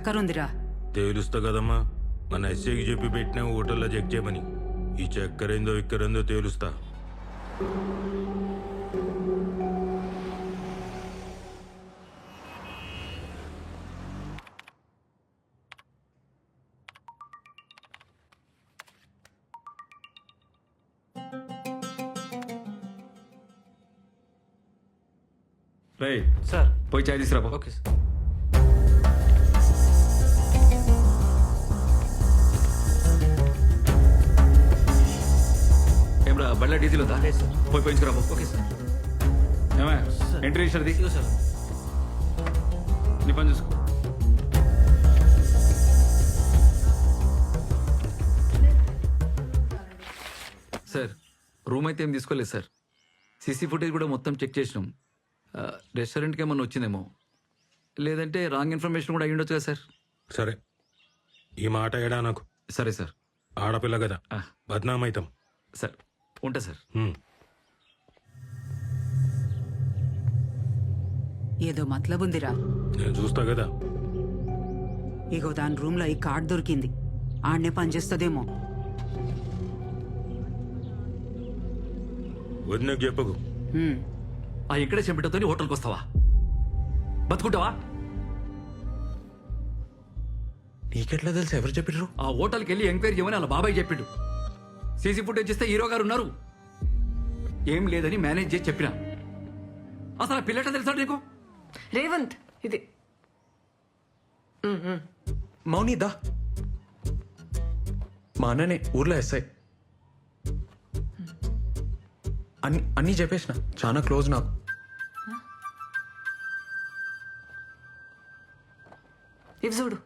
చక్కర ఉందిరా తేలుస్తా కదమ్మా. మన ఎస్ఐకి చెప్పి పెట్టిన హోటల్లో చెక్ చేయమని. ఈ చక్కెరేందో ఇక్కరేందో తేలుస్తా. సార్. పోయి చాయ్ తీసుకురా. Okay sir. డీజిల్ ఉందా సార్. పోయి పోయించుకురా. Okay sir? సార్. ఎంట్రీ ఇదిగో సార్. నీ పని చూసుకో. సార్ రూమ్ అయితే ఏం తీసుకోలేదు సార్. సీసీ ఫుటేజ్ కూడా మొత్తం చెక్ చేసినాం. రెస్టారెంట్కి ఏమన్నా వచ్చిందేమో. లేదంటే రాంగ్ ఇన్ఫర్మేషన్ కూడా అయ్యి ఉండొచ్చు కదా సార్? సరే. ఈ మాట ఏడా నాకు? సరే సార్. ఆడపిల్ల కదా. బద్నామైతాం. సార్. ఉంటా సార్. హ్మ్. ఏదో మతలబ్ ఉందిరా. నేను చూస్తా కదా. ఇగో దాని రూమ్లో ఈ కార్డ్ దొరికింది. ఆడనే పనిచేస్తుందేమో వదినకు చెప్పకు. హ్మ్. ఆ ఇక్కడే చెంపిటతో హోటల్కి వస్తావా? బతుకుంటావా? నీకెట్లా తెలుసు? ఎవరు చెప్పిర్రు? ఆ హోటల్కి వెళ్ళి ఎంక్వైరీ చేయమని వాళ్ళ బాబాయ్ చెప్పిండు. సీసీ ఫుటేజ్ ఇస్తే హీరో గారు ఉన్నారు. ఏం లేదని మేనేజ్ చేసి చెప్పిన. అసలు ఆ పిల్లట తెలుసా నీకు? రేవంత్ ఇది. మౌని దా. మా అన్ననే ఊర్లో ఎస్ఐ. అన్ని అన్నీ చెప్పేసిన. చాలా క్లోజ్ నాకు. ఇవి చూడు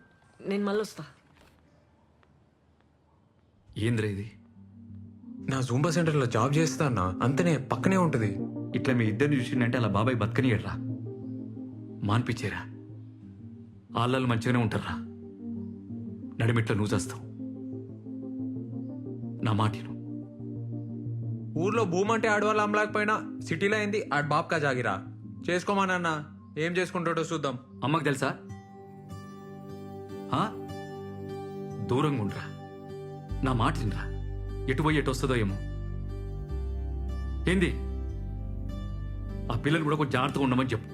నేను మళ్ళీ వస్తా ఏంద్రా ఇది? నా జూంబా సెంటర్లో జాబ్ చేస్తా అన్న అంతనే పక్కనే ఉంటుంది. ఇట్లా మీ ఇద్దరిని చూసిండంటే అలా బాబాయ్ బతకనియడ్రా మాన్పించేరా. ఆళ్ళు మంచిగానే ఉంటారా నడిమిట్లో నువ్వు చేస్తావు. నా మాటిను ఊర్లో భూమి అంటే ఆడవాళ్ళు అమ్మలేకపోయినా సిటీలో అయింది ఆడ బాబ్కా జాగిరా. చేసుకోమానన్న ఏం చేసుకుంటాడో చూద్దాం. అమ్మకు తెలుసా? ఆ? దూరంగా ఉండరా నా మాట వినరా? ఎటు పోయి ఎటు వస్తుందో ఏమో. ఏంది? ఆ పిల్లలు కూడా కొంచెం జాగ్రత్తగా ఉండమని చెప్పు.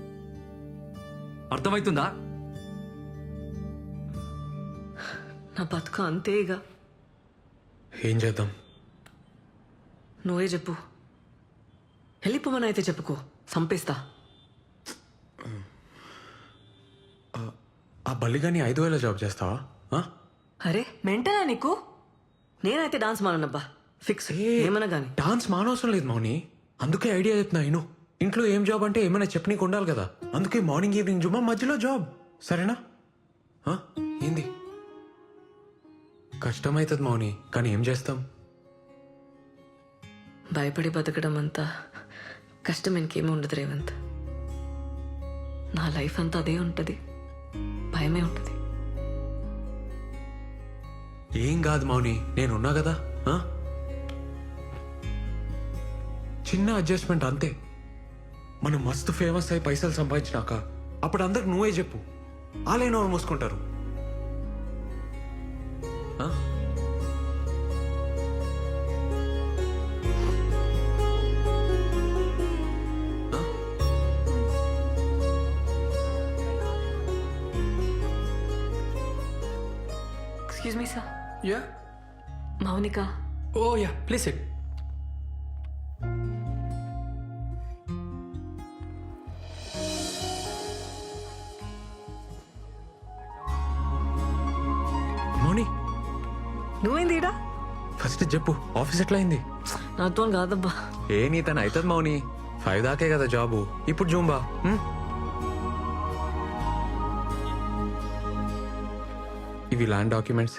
అర్థమవుతుందా నా బతుక అంతేగా. ఏం చేద్దాం? నువ్వే చెప్పు. వెళ్ళిపోమని అయితే చెప్పుకో. సంపేస్తా. ఆ బల్లిగాని ఐదు వేల జాబ్ చేస్తావా? ఆ? అరే మెంటనా నీకు? నేనైతే డాన్స్ మానబ్బా ఫిక్స్ ఏమన్నా గాని డాన్స్ మానవసరం లేదు మౌని. అందుకే ఐడియా చెప్తున్నా నేను ఇంట్లో ఏం జాబ్ అంటే ఏమైనా చెప్పనీకి ఉండాలి కదా. అందుకే మార్నింగ్ ఈవినింగ్ జుమ్మా మధ్యలో జాబ్. సరేనా? ఏంది? కష్టమవుతుంది మౌని కానీ ఏం చేస్తాం? భయపడి బతకడం అంతా కష్టం ఇంకేమీ ఉండదు రేవంత్. నా లైఫ్ అంతా అదే ఉంటది. భయమే ఉంటది. ఏం కాదు మౌని నేనున్నా కదా? చిన్న అడ్జస్ట్మెంట్ అంతే. మనం మస్తు ఫేమస్ అయి పైసలు సంపాదించినాక అప్పుడు అందరికి నువ్వే చెప్పు. ఆలైన వాళ్ళు మూసుకుంటారు. ఆ? ఆ? Yeah? Mounika. Oh yeah please it Mouni. నువ్వేంది ఈడ? ఫస్ట్ చెప్పు ఆఫీస్ ఎట్లా అయింది నాతో కాదబ్బా. ఏ నీ తను అవుతుంది మౌని. ఫైవ్ దాకే కదా జాబు. ఇప్పుడు జూంబా? ఇవి ల్యాండ్ డాక్యుమెంట్స్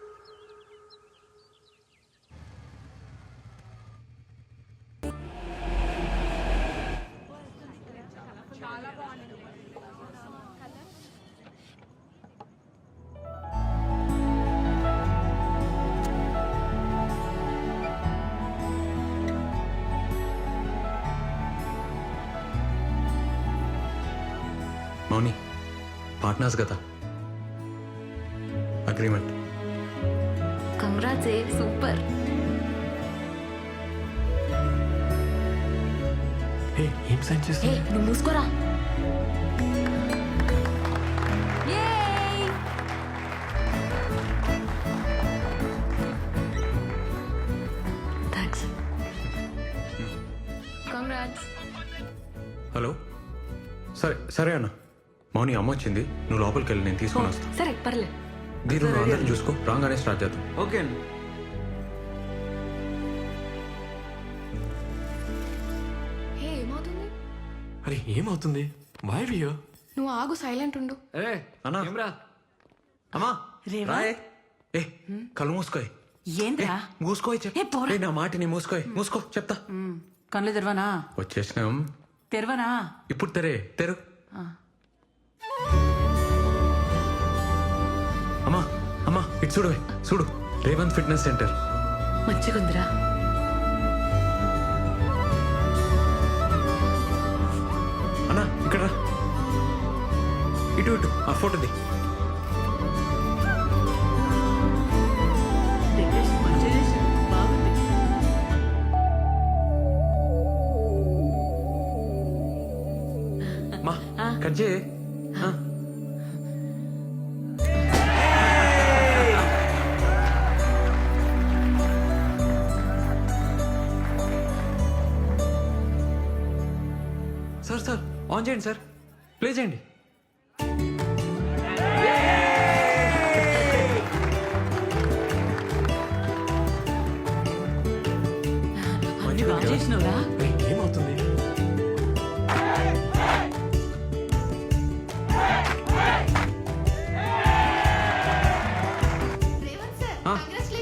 పార్ట్నర్స్ కదా. అగ్రిమెంట్ కంగ్రాట్స్ ఏ సూపర్ ఏం సైన్ చేస్తా నువ్వు మూసుకోరా. హలో సరే సరే అన్న మౌని అమ్మ వచ్చింది. నువ్వు లోపలికి వెళ్ళి నేను తీసుకొని వస్తాను సరే పర్లే. దీని నువ్వు అందరిని చూసుకో. రాగానే స్టార్ట్ చేద్దాం. ఓకే అండి. హే ఏమవుతుంది? అరే ఏమవుతుంది? వై వియో నువ్వు ఆగు సైలెంట్ ఉండు. ఏ అన్నా. ఏమ్రా? అమ్మా. రేవా? రాయే. ఏ కళ్ళు మూసుకోయ్. ఏంద్రా? మూసుకోయ్ చెప్ ఏ, పోరా. ఏ, నా మాటిని మూసుకోయ్. మూసుకో చెప్తా. కళ్ళు తెరవనా? వచ్చేసినాం. తెరవనా? ఇప్పుడు తెరే తెరు. అమ్మా అమ్మా ఇటు చూడు చూడు. Revanth fitness centre. మంచిగుందిరా అన్నా ఇక్కడ. ఇటు ఇటు. ఆ ఫోటోది. మా కట్ చేయి. చేయండి సార్. ప్లే చేయండి. ఏమవుతుంది?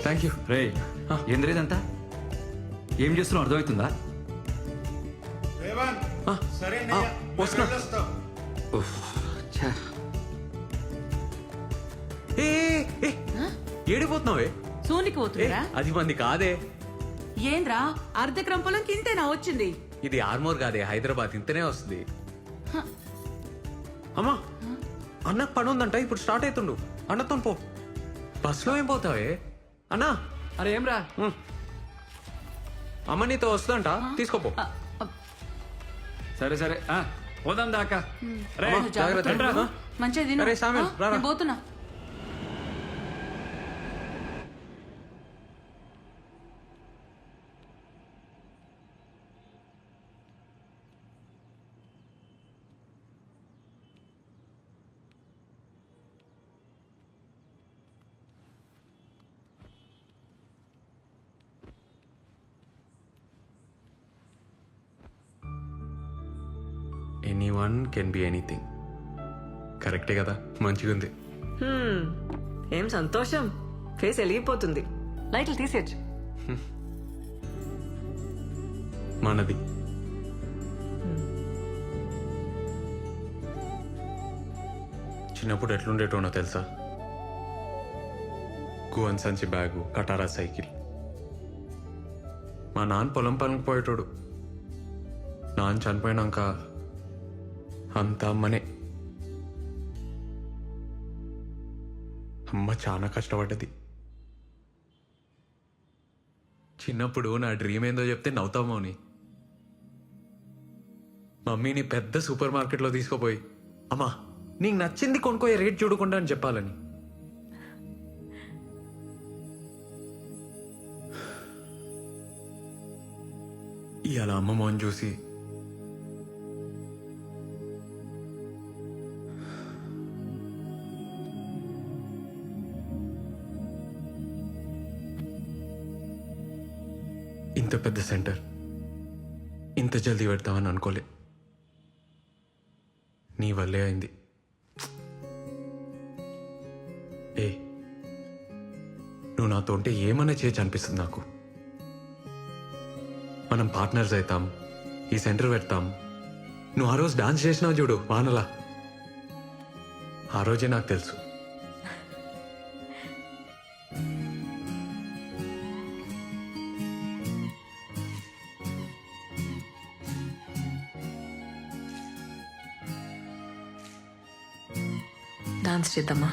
థ్యాంక్ యూ రే ఏం ఇదంతా ఏం చేస్తున్నావు? అర్థమవుతుందా? వస్తున్నా. ఉఫ్, ఛా. ఏ ఏ, ఏ, ఏడిపోతున్నావే? సూనికి ఏ, అది మంది కాదే. ఏంద్రా అర్ధ పొలంకి ఇంతేనా వచ్చింది? ఇది ఆర్మోర్ కాదే హైదరాబాద్ ఇంతనే వస్తుంది. అమ్మా అన్నకు పని ఉందంట ఇప్పుడు స్టార్ట్ అవుతుండు అన్నతో పో. బస్సులో ఏం పోతావే? అన్నా. అరే ఏమ్రా? అమ్మ నీతో వస్తుందంట తీసుకోపో. సరే సరే ఆ, పోదాం దాకా రే, జాగ్రత్త. రండ్రా. మంచిగా తిను అరే, సామెల్, ఆ, రారా. నేను పోతున్నా any one can be anything కరెక్టే కదా? మంచిగా ఉంది హ్మ్. ఏం సంతోషం. ఫేస్ వెలిగిపోతుంది. లైట్లు తీసేచ్చు మనది. చిన్నప్పుడు ఎట్లుండేటోనో తెలుసా? గువన్ సంచి బ్యాగు కటారా సైకిల్. మా నాన్న పొలం పనికి పోయేటోడు. నాన్న చనిపోయినాక అంత అమ్మనే. అమ్మ చాలా కష్టపడ్డది. చిన్నప్పుడు నా డ్రీమ్ ఏందో చెప్తే నవ్వుతామోని మమ్మీని పెద్ద సూపర్ మార్కెట్లో తీసుకుపోయి అమ్మా నీకు నచ్చింది కొనుక్కోయే రేట్ చూడకుండా అని చెప్పాలని. ఇలా అమ్మ మోహన్ చూసి ఇంత పెద్ద సెంటర్. ఇంత జల్దీ పెడతామని అనుకోలే. నీ వల్లే అయింది. ఏ నువ్వు నాతో ఉంటే ఏమన్నా చేయొచ్చు అనిపిస్తుంది నాకు? మనం పార్ట్నర్స్ అవుతాం ఈ సెంటర్ పెడతాం. నువ్వు ఆ రోజు డాన్స్ చేసినావు చూడు వానలా. ఆ రోజే నాకు తెలుసు. డాన్స్ చేద్దామా